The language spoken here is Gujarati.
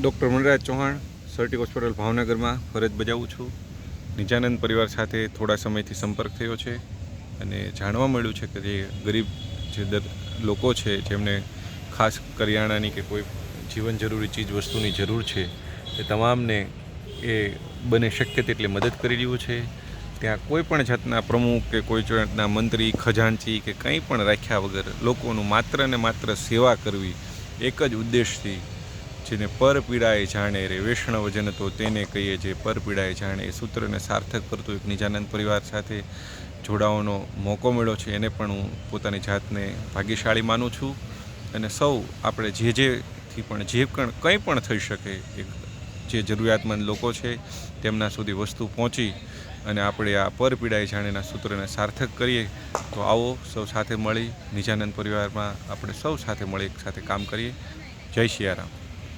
ડૉક્ટર મનરાજ ચૌહાણ સર્ટિક હોસ્પિટલ ભાવનગરમાં ફરજ બજાવું છું. નિજાનંદ પરિવાર સાથે થોડા સમયથી સંપર્ક થયો છે અને જાણવા મળ્યું છે કે જે ગરીબ જે દર લોકો છે, જેમને ખાસ કરિયાણાની કે કોઈ જીવન જરૂરી ચીજ વસ્તુની જરૂર છે, એ તમામને એ બને શક્ય તેટલી મદદ કરી રહ્યું છે. ત્યાં કોઈ પણ જાતના પ્રમુખ કે કોઈ જાતના મંત્રી, ખજાનચી કે કંઈ પણ રાખ્યા વગર લોકોનું માત્ર ને માત્ર સેવા કરવી એક જ ઉદ્દેશથી જેને પર પીડાએ જાણે રે. વૈષ્ણવજન તો તેને કહીએ જે પર પીડાએ જાણે. એ સૂત્રને સાર્થક કરતું એક નિજાનંદ પરિવાર સાથે જોડાવાનો મોકો મળ્યો છે. એને પણ હું પોતાની જાતને ભાગ્યશાળી માનું છું. અને સૌ આપણે જે જેથી પણ જે પણ કંઈ પણ થઈ શકે, એક જે જરૂરિયાતમંદ લોકો છે, તેમના સુધી વસ્તુ પહોંચી અને આપણે આ પર પીડાએ જાણેના સૂત્રને સાર્થક કરીએ, તો આવો સૌ સાથે મળી, નિજાનંદ પરિવારમાં આપણે સૌ સાથે મળી, એક સાથે કામ કરીએ. જય સિયારામ